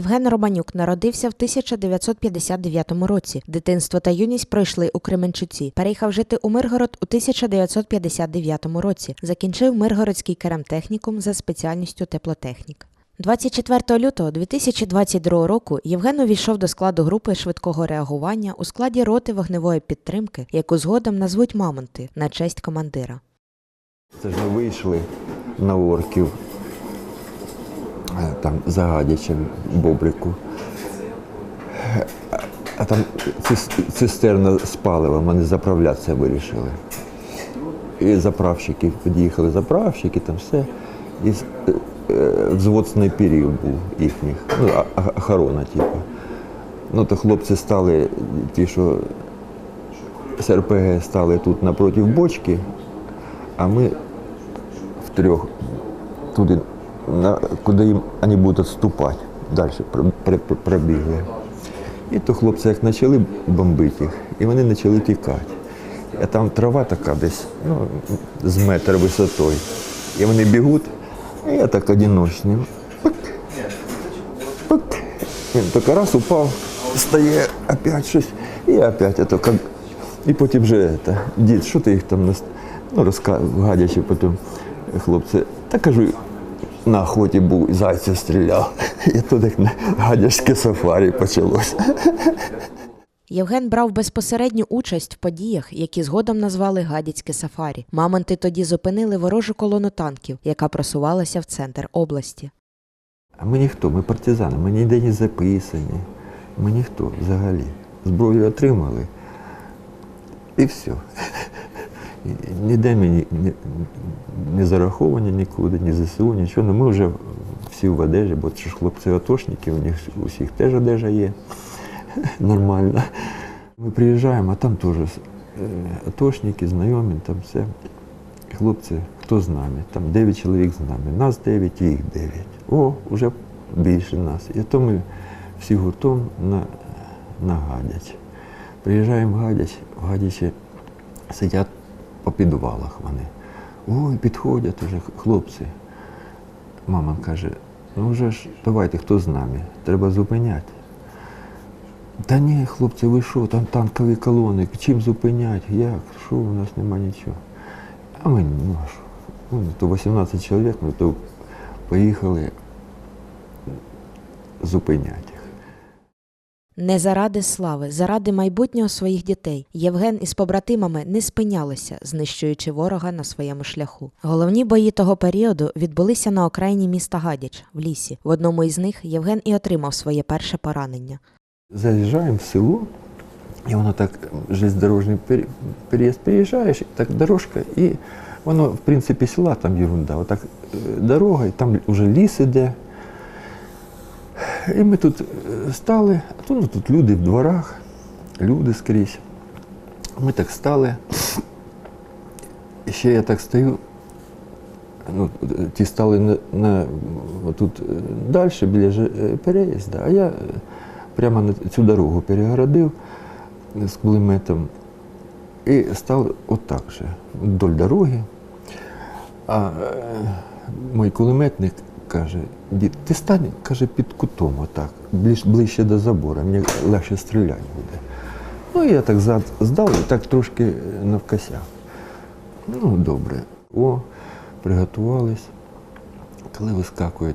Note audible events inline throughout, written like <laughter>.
Євген Романюк народився в 1959 році. Дитинство та юність пройшли у Кременчуці. Переїхав жити у Миргород у 1959 році. Закінчив Миргородський керамтехнікум за спеціальністю теплотехнік. 24 лютого 2022 року Євген увійшов до складу групи швидкого реагування у складі роти вогневої підтримки, яку згодом назвуть Мамонти на честь командира. Це ж ми вийшли на орків, там за Гадячем, Бобрику. А- там цистерна з паливом, вони заправлятися вирішили. І заправщики, під'їхали заправщики, там все. І е, е, взвод снайперів був їхніх, ну, охорона, типу. Ну, то хлопці стали, ті, що з РПГ стали тут напроти бочки, а ми втрьох туди, куди їм вони будуть відступати. Далі пр- пр- пр- пробігли. І то хлопці як почали бомбити їх, і вони почали тікати. А там трава така десь ну, з метр висотою. І вони бігуть, і я так одиночний. Пик, пик. Він так раз упав, стає опять щось, і опять это, как... І потім вже это, дід, що ти їх там ну, розказував, гадячи потім хлопці. Та кажу, на охоті був, і зайця стріляв. І <laughs> тут як на гадяцьке сафарі почалося. Євген брав безпосередню участь в подіях, які згодом назвали Гадяцьке сафарі. Мамонти тоді зупинили ворожу колону танків, яка просувалася в центр області. А ми ніхто, ми партизани, ми ніде не записані. Ми ніхто взагалі. Зброю отримали і все. <laughs> Ніде ми ні, ні, не зараховані нікуди, ні ЗСУ, нічого. Ну, ми вже всі в одежі, бо це ж хлопці атошники, у них усіх теж одежа є. <laughs> Нормально. Ми приїжджаємо, а там теж е, атошники, знайомі, там все. Хлопці, хто з нами? Там 9 чоловік з нами. Нас 9, їх 9. О, вже більше нас. І то ми всі гуртом на, на Гадяч. Приїжджаємо в Гадяч, в Гадячі сидять по підвалах вони. Ой, підходять уже хлопці. Мама каже, ну вже ж давайте, хто з нами? Треба зупиняти. Та ні, хлопці, ви що, там танкові колони, чим зупиняти? Як? Що, у нас нема нічого. А ми, ну? Ну, то 18 чоловік, ми то поїхали зупиняти. Не заради слави, заради майбутнього своїх дітей. Євген із побратимами не спинялися, знищуючи ворога на своєму шляху. Головні бої того періоду відбулися на окраїні міста Гадяч в лісі. В одному із них Євген і отримав своє перше поранення. Заїжджаємо в село, і воно так, железнодорожний пер- переїзд приїжджаєш, так дорожка, і воно, в принципі, села там ерунда. Отак е, дорога, і там вже ліс іде. І ми тут е, стали, ну, тут люди в дворах, люди скрізь. Ми так стали. І ще я так стою, ну, ті стали на, на тут далі, біля е, переїзду, а я е, прямо на цю дорогу перегородив з кулеметом і став отак же, вдоль дороги. А е, мій кулеметник каже, дід, ти стань, каже, під кутом отак, ближ, ближче до забору, мені легше стріляти буде. Ну, я так здав і так трошки е, навкосяв. Ну, добре. О, приготувались. Коли вискакує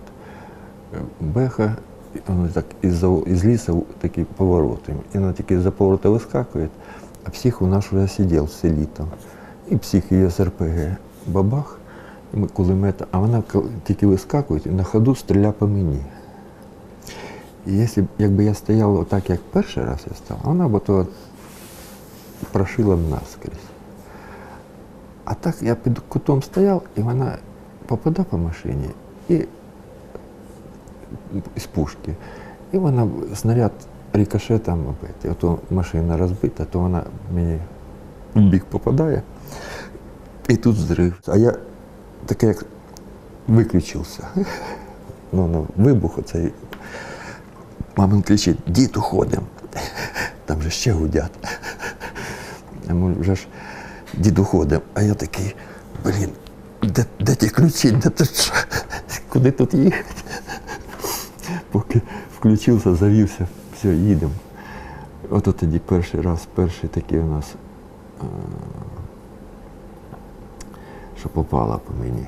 е, беха, і воно так із, із лісу такі повороти. І вона тільки за поворота вискакує, а псих у нас вже сидів в селі там. І псих її з. Бабах, і кулемета, а вона тільки вискакує і на ходу стріля по мені. І якщо, якби я стояв отак, як перший раз я став, вона б то прошила б наскрізь. А так я під кутом стояв, і вона попадає по машині і з пушки. І вона снаряд рикошетом бити. Ото машина розбита, то вона мені в бік попадає. І тут зрив. А я таке як виключився. <laughs> Ну, ну, вибух оцей. Мамин кричить, дід уходимо. <laughs> Там же ще гудять. Вже ж дід уходимо. А я такий, блін, де, де ті ключі, де тут? <laughs> Куди тут їхати? Поки включився, завівся, все, їдемо. От тоді перший раз, перший такий у нас, е, що попало по мені.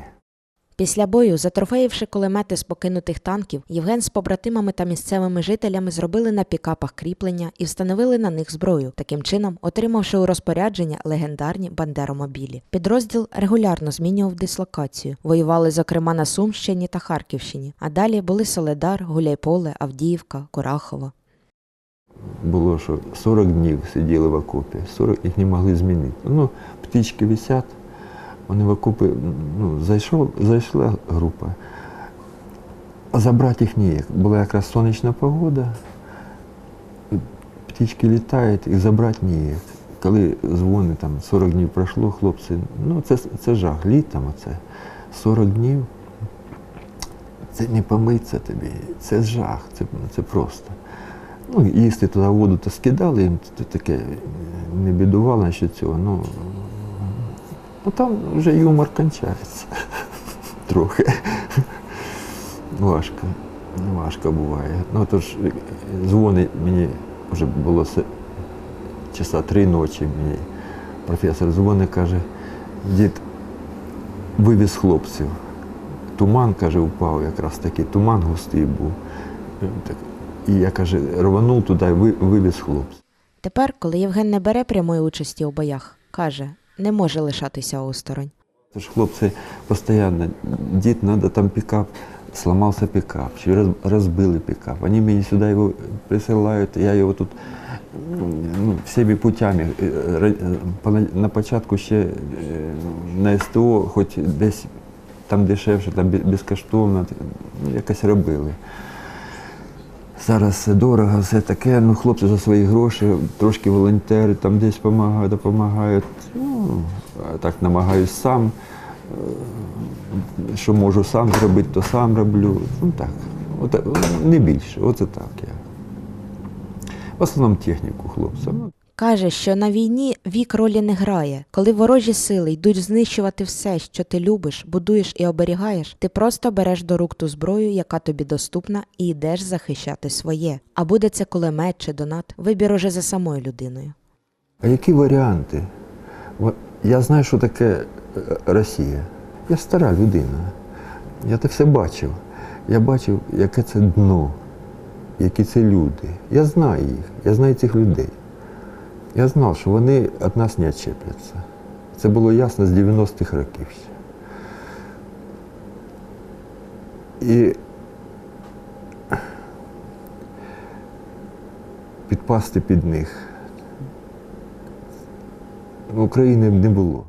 Після бою, затрофеївши кулемети з покинутих танків, Євген з побратимами та місцевими жителями зробили на пікапах кріплення і встановили на них зброю, таким чином отримавши у розпорядження легендарні бандеромобілі. Підрозділ регулярно змінював дислокацію. Воювали, зокрема, на Сумщині та Харківщині. А далі були Соледар, Гуляйполе, Авдіївка, Курахово. Було, що 40 днів сиділи в окопі, 40 їх не могли змінити. Ну, птички висять, вони в окопи, ну, зайшов, зайшла група. А забрати їх ніяк. Була якраз сонячна погода, птички літають, їх забрати ніяк. Коли дзвони там 40 днів пройшло, хлопці, ну це, це жах, літом оце. 40 днів. Це не помиться тобі, це жах, це, це просто. Ну, їсти туди воду то скидали, їм то таке не бідувало що цього. Ну, ну там вже юмор кончається. Трохи. Важко. Важко буває. Ну тож дзвонить мені, вже було часа три ночі мені. Професор дзвонить, каже, дід вивіз хлопців. Туман, каже, упав якраз такий, туман густий був. І я каже, рванув туди вивіз хлопців. Тепер, коли Євген не бере прямої участі у боях, каже, не може лишатися осторонь. Тож хлопці постійно, дід, треба там пікап, сломався пікап, чи розбили пікап. Вони мені сюди його присилають, я його тут ну, всіми путями. е, На початку ще е, на СТО, хоч десь там дешевше, там безкоштовно, ну, якось робили. Зараз все дорого, все таке, ну хлопці за свої гроші, трошки волонтери, там десь допомагають, допомагають. Ну, так намагаюсь сам. Е, Що можу сам зробити, то сам роблю. Ну так, от, не більше, оце так я. В основному техніку хлопцям. Каже, що на війні вік ролі не грає. Коли ворожі сили йдуть знищувати все, що ти любиш, будуєш і оберігаєш, ти просто береш до рук ту зброю, яка тобі доступна, і йдеш захищати своє. А буде це кулемет чи донат, вибір уже за самою людиною. А які варіанти? Я знаю, що таке е, Росія. Я стара людина. Я це все бачив. Я бачив, яке це дно, які це люди. Я знаю їх, я знаю цих людей. Я знав, що вони від нас не відчепляться. Це було ясно з 90-х років ще. І підпасти під них України не було.